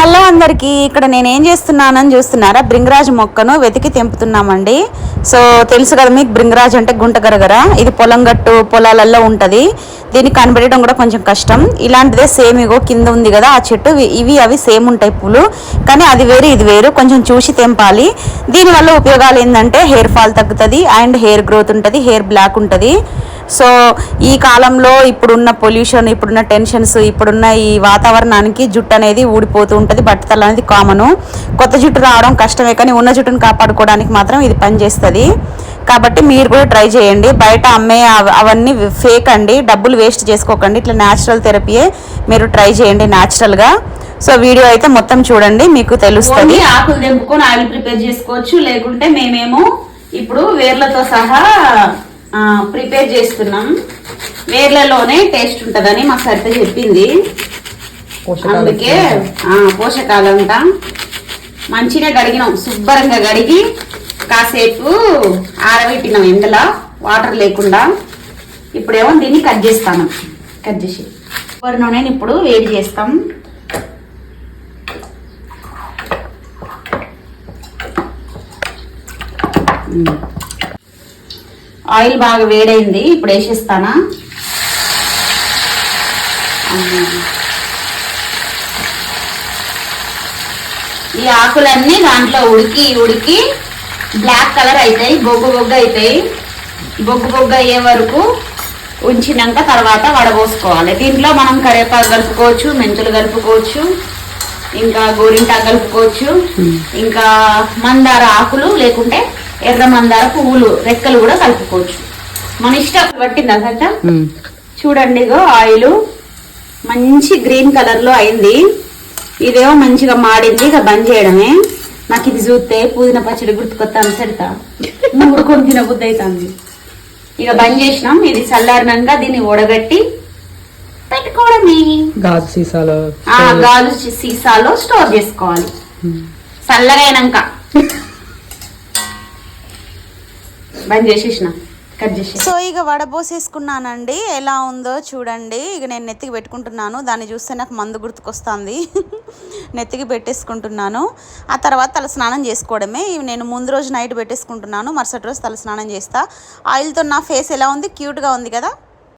Hello అందరికీ ఇక్కడ నేను ఏం చేస్తున్నానని చూస్తున్నారా? బ్రింగరాజ్ మొక్కను వెతికి తెంపుతున్నామండి. సో తెలుసు కదా మీకు బ్రింగరాజ్ అంటే గుంట గరగర ఇది పొలం గట్టు పొలాలలో ఉంటుంది. దీన్ని కనిపెట్టడం కూడా కొంచెం కష్టం. ఇలాంటిదే సేమ్ ఇగో కింద ఉంది కదా ఆ చెట్టు. ఇవి- ఇవి అవి సేమ్ ఉంటాయి పూలు. కానీ అది వేరు ఇది వేరు. కొంచెం చూసి తెంపాలి. దీనివల్ల ఉపయోగాలు ఏంటంటే హెయిర్ ఫాల్ తగ్గుతుంది అండ్ హెయిర్ గ్రోత్ ఉంటుంది హెయిర్ బ్లాక్ ఉంటుంది. సో ఈ కాలంలో ఇప్పుడున్న పొల్యూషన్ ఇప్పుడున్న టెన్షన్స్ ఇప్పుడున్న ఈ వాతావరణానికి జుట్టు అనేది ఊడిపోతూ ఉంటుంది. బట్టతల అనేది కామను. కొత్త జుట్టు రావడం కష్టమే కానీ ఉన్న జుట్టును కాపాడుకోవడానికి మాత్రం ఇది పనిచేస్తుంది. కాబట్టి మీరు కూడా ట్రై చేయండి. బయట అమ్మే అవ- అవన్నీ ఫేక్ అండి. డబ్బులు వేస్ట్ చేసుకోకండి. ఇట్లా న్యాచురల్ థెరపీయే మీరు ట్రై చేయండి న్యాచురల్గా. సో వీడియో అయితే మొత్తం చూడండి మీకు తెలుస్తుంది. ఆకులు తెంపుకొని ఆయిల్ ప్రిపేర్ చేసుకోవచ్చు. లేకుంటే మేమేమో ఇప్పుడు వేర్లతో సహా ప్రిపేర్ చేస్తున్నాం. వేర్లలోనే టేస్ట్ ఉంటదని మా సరిత చెప్పింది. అందుకే పోషకాలంట మంచిగా గడిగినాం శుభ్రంగా గడిగి కాసేపు ఆరబెట్టినాం ఎండలో వాటర్ లేకుండా ఇప్పుడేమో దీన్ని కట్ చేస్తాను. కట్ చేసి కొబ్బరి నూనెని ఇప్పుడు వేడి చేస్తాం. ఆయిల్ బాగా వేడైంది ఇప్పుడు వేసేస్తానా? ఈ ఆకులన్నీ దాంట్లో ఉడికి ఉడికి బ్లాక్ కలర్ అవుతాయి బొగ్గు బొగ్గు అవుతాయి బొగ్గు బొగ్గు అయ్యే వరకు ఉంచినాక తర్వాత వడబోసుకోవాలి. దీంట్లో మనం కరివేపాకు కలుపుకోవచ్చు మెంతులు కలుపుకోవచ్చు ఇంకా గోరింటాకు కలుపుకోవచ్చు ఇంకా మందార ఆకులు లేకుంటే ఎర్ర మందార పువ్వులు రెక్కలు కూడా కలుపుకోవచ్చు. మన ఇష్టం పట్టిందా సట చూడండి ఇగో ఆయిల్ మంచి గ్రీన్ కలర్లో అయింది. ఇదేమో మంచిగా మాడింది ఇక బంద్ చేయడమే. నాకు ఇది చూస్తే పుదీనా పచ్చడి గుర్తుకొస్తాను సరితా. మూడు కొని తినబుద్ధి అవుతుంది ఇక బంద్ చేసినాం. ఇది చల్లారినాక దీన్ని ఉడగట్టి పెట్టుకోవడమే. గాజు సీసాలో ఆ గాజు సీసాలో స్టోర్ చేసుకోవాలి. చల్లగైనాక. బంద్ చేసేసిన. కట్ చేసి సో ఇక వడబోసేసుకున్నానండి ఎలా ఉందో చూడండి. ఇక నేను నెత్తికి పెట్టుకుంటున్నాను. దాన్ని చూస్తే నాకు మందు గుర్తుకొస్తుంది. నెత్తికి పెట్టేసుకుంటున్నాను. ఆ తర్వాత తల స్నానం చేసుకోవడమే. ఇవి నేను ముందు రోజు నైట్ పెట్టేసుకుంటున్నాను. మరుసటి రోజు తల స్నానం చేస్తా. ఆయిల్తో నా ఫేస్ ఎలా ఉంది? క్యూట్గా ఉంది కదా?